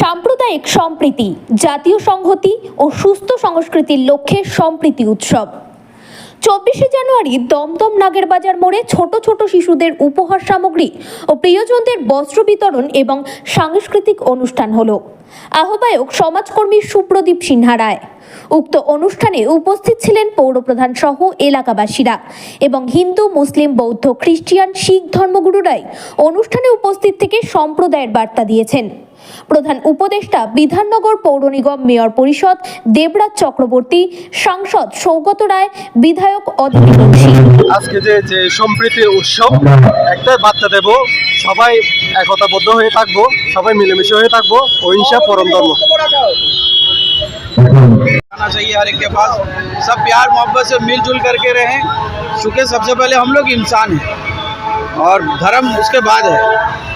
সাম্প্রদায়িক সম্প্রীতি, জাতীয় সংহতি ও সুস্থ সংস্কৃতির লক্ষ্যে সম্প্রীতি উৎসব। চব্বিশে জানুয়ারি দমদম নাগের বাজার মোড়ে ছোট ছোট শিশুদের উপহার সামগ্রী ও প্রিয়জনদের বস্ত্র বিতরণ এবং সাংস্কৃতিক অনুষ্ঠান হলো। আহ্বায়ক সমাজকর্মী সুপ্রদীপ সিনহা রায়। উক্ত অনুষ্ঠানে উপস্থিত ছিলেন পৌরপ্রধান সহ এলাকাবাসীরা এবং হিন্দু, মুসলিম, বৌদ্ধ, খ্রিস্টিয়ান, শিখ ধর্মগুরুরাই অনুষ্ঠানে উপস্থিত থেকে সম্প্রদায়ের বার্তা দিয়েছেন। প্রধান উপদেষ্টা বিধাননগর পৌর নিগম মেয়র পরিষদ দেবরাজ চক্রবর্তী সাংসদ সৌগত রায় বিধায়ক অদিতি বংশী আজকে যে যে সম্প্রীতির উৎসব একটাই বার্তা দেব সবাই একতাবদ্ধ হয়ে থাকবো সবাই মিলেমিশে হয়ে থাকবো অহিংসা পরম ধর্ম आना चाहिए हर एक के पास सब प्यार मोहब्बत से मिलजुल करके रहें चूँकि सबसे पहले हम लोग इंसान हैं और धर्म उसके बाद है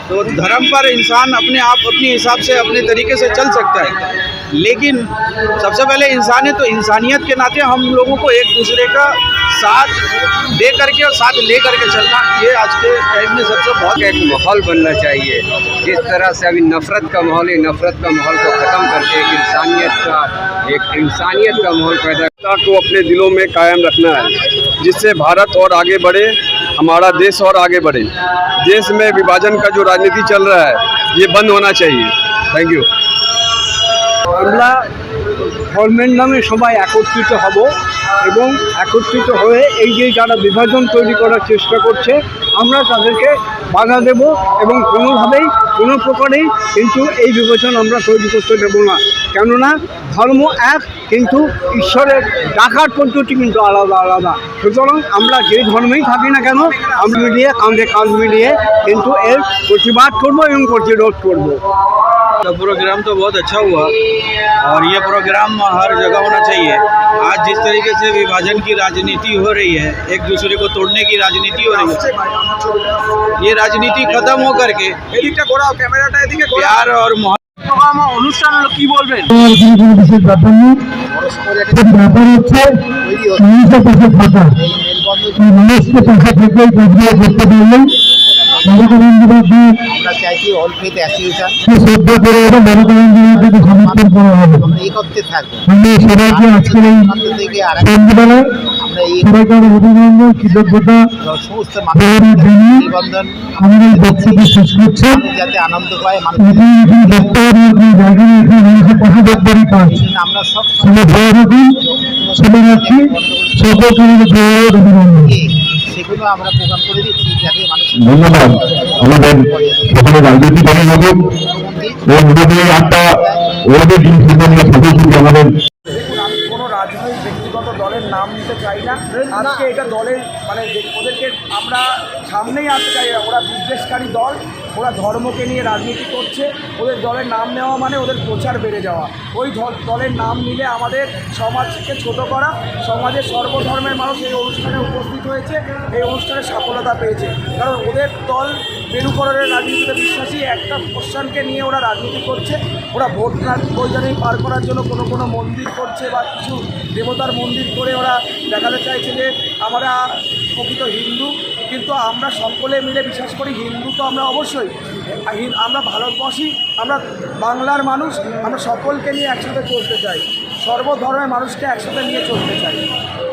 तो धर्म पर इंसान अपने आप अपने हिसाब से अपने तरीके से चल सकता है। लेकिन सबसे पहले इंसान है तो इंसानियत के नाते हम लोगों को एक दूसरे का साथ दे करके और साथ ले करके चलना ये आज के टाइम में सबसे बहुत एक माहौल बनना चाहिए। जिस तरह से अभी नफरत का माहौल है नफरत का माहौल को ख़त्म करके एक इंसानियत का एक इंसानियत का माहौल पैदा को अपने दिलों में कायम रखना है जिससे भारत और आगे बढ़े हमारा देश और आगे बढ़े देश में विभाजन का जो राजनीति चल रहा है ये बंद होना चाहिए थैंक यू আমরা ধর্মের নামে সবাই একত্রিত হব এবং একত্রিত হয়ে এই যে যারা বিভাজন তৈরি করার চেষ্টা করছে আমরা তাদেরকে বাধা দেব এবং কোনোভাবেই কোনো প্রকারেই কিন্তু এই বিভাজন আমরা তৈরি করতে দেব না কেননা ধর্ম এক কিন্তু ঈশ্বরের ডাকার পদ্ধতি কিন্তু আলাদা আলাদা সুতরাং আমরা যে ধর্মেই থাকি না কেন আমরা মিলিয়ে কাঁধে কাঁধ মিলিয়ে কিন্তু এর প্রতিবাদ করব এবং প্রতিরোধ করব तो प्रोग्राम तो बहुत अच्छा हुआ और ये प्रोग्राम हर जगह होना चाहिए आज जिस तरीके से विभाजन की राजनीति हो रही है एक दूसरे को तोड़ने की राजनीति हो रही है ये राजनीति खत्म हो करके এদিকটা ঘোরাও ক্যামেরাটা এদিকে प्यार और প্রোগ্রাম অনুষ্ঠান হলো কি বলবেন বিশেষ ব্যাপার নেই ব্যাপার হচ্ছে মানুষের পাশে থাকা মানুষকে পাশে থেকেই কাজগুলো করতে পারলেন আমরা চাইছি অল ফেথ অ্যাসোসিয়েশন শ্রদ্ধা করে এবং মমতাবন্ধীবাদীকে সমর্থন করা হবে। আমরা একত্রে থাকব। সবাইকে আজকের এই সন্ধ্যেবেলায় আমরা এই সবাইকে আমার অভিনন্দন কৃতজ্ঞতা সমস্ত নিবন্ধন এই বক্তব্য শেষ করছে। যাতে আনন্দ পায়। মানুষ জায়গা মানুষের পাশে দেখবারই কাজ আমরা সব সবাই ভালো থাকুন সবাই রাখছি সকলকে অভিনন্দন। সেগুলো আমরা প্রোগ্রাম করে দিচ্ছি যাতে মানুষ ধন্যবাদ। আমাদের সকলে রাজনৈতিক অভিভাবক ও আমাদের একটা ওদের আমাদের দলের নাম নিতে চাই না আজকে এটা দলের মানে ওদেরকে আমরা সামনেই আনতে চাই। ওরা বিদ্বেষকারী দল, ওরা ধর্মকে নিয়ে রাজনীতি করছে, ওদের দলের নাম নেওয়া মানে ওদের প্রচার বেড়ে যাওয়া ওই দলের নাম নিলে আমাদের সমাজকে ছোট করা সমাজের সর্বধর্মের মানুষ এই অনুষ্ঠানে উপস্থিত হয়েছে, এই অনুষ্ঠানে সফলতা পেয়েছে কারণ ওদের দল মেরুকরণের রাজনীতিতে বিশ্বাসী, একটা কোশ্চানকে নিয়ে ওরা রাজনীতি করছে, ওরা ভোট বৈজ্ঞানিক পার করার জন্য কোনো কোনো মন্দির করছে বা কিছু দেবতার মন্দির করে ওরা দেখাতে চাইছে যে আমরা প্রকৃত হিন্দু, কিন্তু আমরা সকলে মিলে বিশ্বাস করি হিন্দু তো আমরা অবশ্যই। আমরা ভারতবাসী, আমরা বাংলার মানুষ, আমরা সকলকে নিয়ে একসাথে চলতে চাই। সর্বধর্মের মানুষকে একসাথে নিয়ে চলতে চাই।